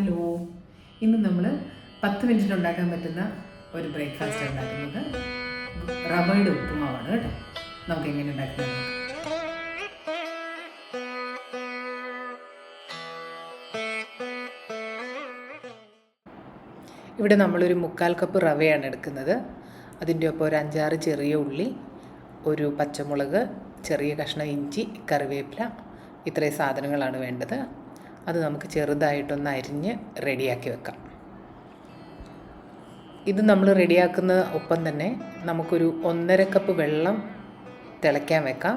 Hello. ഇന്ന് നമ്മൾ പത്ത് മിനിറ്റിൽ ഉണ്ടാക്കാൻ പറ്റുന്ന ഒരു ബ്രേക്ക്ഫാസ്റ്റ് ഉണ്ടാക്കുന്നത് റബയുടെ ഉപ്പുമാവാണ് കേട്ടോ. നമുക്ക് എങ്ങനെ നോക്കാം. ഇവിടെ നമ്മളൊരു മുക്കാൽ കപ്പ് റവയാണ് എടുക്കുന്നത്. അതിന്റെ ഒപ്പം ഒരു അഞ്ചാറ് ചെറിയ ഉള്ളി ഒരു പച്ചമുളക് ചെറിയ കഷ്ണം ഇഞ്ചി കറിവേപ്പില ഇത്രയും സാധനങ്ങളാണ് വേണ്ടത്. അത് നമുക്ക് ചെറുതായിട്ടൊന്ന് അരിഞ്ഞ് റെഡിയാക്കി വെക്കാം. ഇത് നമ്മൾ റെഡിയാക്കുന്ന ഒപ്പം തന്നെ നമുക്കൊരു ഒന്നര കപ്പ് വെള്ളം തിളയ്ക്കാൻ വെക്കാം.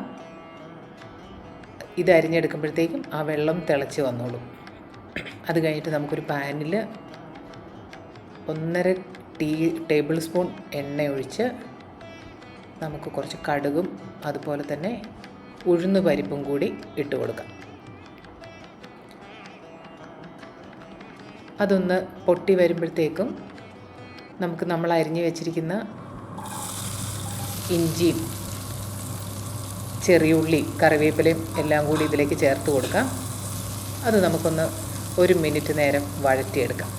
ഇത് അരിഞ്ഞെടുക്കുമ്പോഴത്തേക്കും ആ വെള്ളം തിളച്ച് വന്നോളും. അത് കഴിഞ്ഞിട്ട് നമുക്കൊരു പാനിൽ ഒന്നര ടീ ടേബിൾ സ്പൂൺ എണ്ണ ഒഴിച്ച് നമുക്ക് കുറച്ച് കടുകും അതുപോലെ തന്നെ ഉഴുന്ന് പരിപ്പും കൂടി ഇട്ട് കൊടുക്കാം. അതൊന്ന് പൊട്ടി വരുമ്പോഴത്തേക്കും നമുക്ക് നമ്മൾ അരിഞ്ഞു വെച്ചിരിക്കുന്ന ഇഞ്ചിയും ചെറിയ ഉള്ളി കറിവേപ്പിലയും എല്ലാം കൂടി ഇതിലേക്ക് ചേർത്ത് കൊടുക്കാം. അത് നമുക്കൊന്ന് ഒരു മിനിറ്റ് നേരം വഴറ്റിയെടുക്കാം.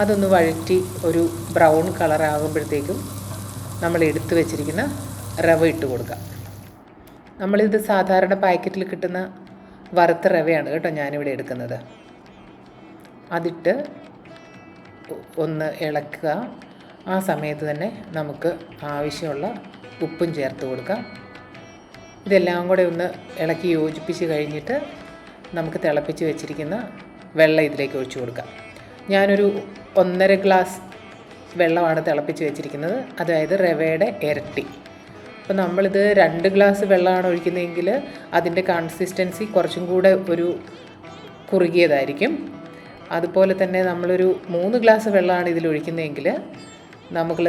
അതൊന്ന് വഴറ്റി ഒരു ബ്രൗൺ കളർ ആകുമ്പോഴത്തേക്കും നമ്മൾ എടുത്തു വെച്ചിരിക്കുന്ന റവ ഇട്ട് കൊടുക്കാം. നമ്മളിത് സാധാരണ പാക്കറ്റിൽ കിട്ടുന്ന വറുത്ത റവയാണ് കേട്ടോ ഞാനിവിടെ എടുക്കുന്നത്. അതിട്ട് ഒന്ന് ഇളക്കുക. ആ സമയത്ത് തന്നെ നമുക്ക് ആവശ്യമുള്ള ഉപ്പും ചേർത്ത് കൊടുക്കാം. ഇതെല്ലാം കൂടെ ഒന്ന് ഇളക്കി യോജിപ്പിച്ച് കഴിഞ്ഞിട്ട് നമുക്ക് തിളപ്പിച്ച് വെച്ചിരിക്കുന്ന വെള്ളം ഇതിലേക്ക് ഒഴിച്ചു കൊടുക്കാം. ഞാനൊരു ഒന്നര ഗ്ലാസ് വെള്ളമാണ് തിളപ്പിച്ച് വെച്ചിരിക്കുന്നത്. അതായത് റവയുടെ ഇരട്ടി. അപ്പോൾ നമ്മളിത് രണ്ട് ഗ്ലാസ് വെള്ളമാണ് ഒഴിക്കുന്നതെങ്കിൽ അതിന്റെ കൺസിസ്റ്റൻസി കുറച്ചും കൂടെ ഒരു കുറുകിയതായിരിക്കും. അതുപോലെ തന്നെ നമ്മളൊരു മൂന്ന് ഗ്ലാസ് വെള്ളമാണ് ഇതിൽ ഒഴിക്കുന്നതെങ്കിൽ നമുക്ക്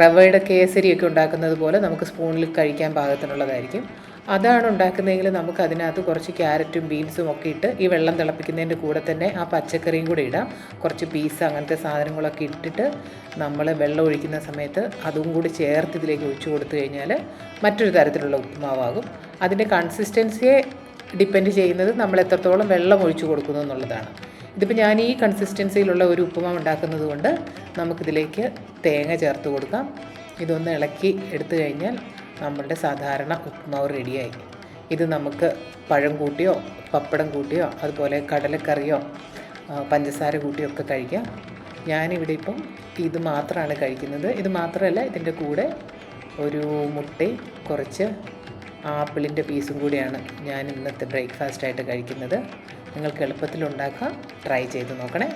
റവയുടെ കേസരിയൊക്കെ ഉണ്ടാക്കുന്നത് പോലെ നമുക്ക് സ്പൂണിൽ കഴിക്കാൻ പാകത്തിനുള്ളതായിരിക്കും. അതാണ് ഉണ്ടാക്കുന്നതെങ്കിൽ നമുക്ക് അതിനകത്ത് കുറച്ച് ക്യാരറ്റും ബീൻസും ഒക്കെ ഇട്ട് ഈ വെള്ളം തിളപ്പിക്കുന്നതിന്റെ കൂടെ തന്നെ ആ പച്ചക്കറിയും കൂടെ ഇടാം. കുറച്ച് പീസ് അങ്ങനത്തെ സാധനങ്ങളൊക്കെ ഇട്ടിട്ട് നമ്മൾ വെള്ളം ഒഴിക്കുന്ന സമയത്ത് അതും കൂടി ചേർത്ത് ഇതിലേക്ക് ഒഴിച്ചു കൊടുത്തു കഴിഞ്ഞാൽ മറ്റൊരു തരത്തിലുള്ള ഉപ്പുമാവാകും. അതിന്റെ കൺസിസ്റ്റൻസിയെ ഡിപ്പെൻഡ് ചെയ്യുന്നത് നമ്മൾ എത്രത്തോളം വെള്ളം ഒഴിച്ചു കൊടുക്കുന്നു എന്നുള്ളതാണ്. ഇതിപ്പോൾ ഞാൻ ഈ കൺസിസ്റ്റൻസിയിലുള്ള ഒരു ഉപ്പുമാവ് ഉണ്ടാക്കുന്നത് കൊണ്ട് നമുക്കിതിലേക്ക് തേങ്ങ ചേർത്ത് കൊടുക്കാം. ഇതൊന്ന് ഇളക്കി എടുത്തു കഴിഞ്ഞാൽ നമ്മളുടെ സാധാരണ ഉപ്പുമാവ് റെഡിയായി. ഇത് നമുക്ക് പഴം കൂട്ടിയോ പപ്പടം കൂട്ടിയോ അതുപോലെ കടലക്കറിയോ പഞ്ചസാര കൂട്ടിയോ ഒക്കെ കഴിക്കാം. ഞാനിവിടെ ഇപ്പം ഇത് മാത്രമാണ് കഴിക്കുന്നത്. ഇത് മാത്രമല്ല ഇതിന്റെ കൂടെ ഒരു മുട്ടയും കുറച്ച് ആപ്പിളിന്റെ പീസും കൂടിയാണ് ഞാൻ ഇന്നത്തെ ബ്രേക്ക്ഫാസ്റ്റായിട്ട് കഴിക്കുന്നത്. നിങ്ങൾക്ക് എളുപ്പത്തിൽ ഉണ്ടാക്കാം. ട്രൈ ചെയ്ത് നോക്കണേ.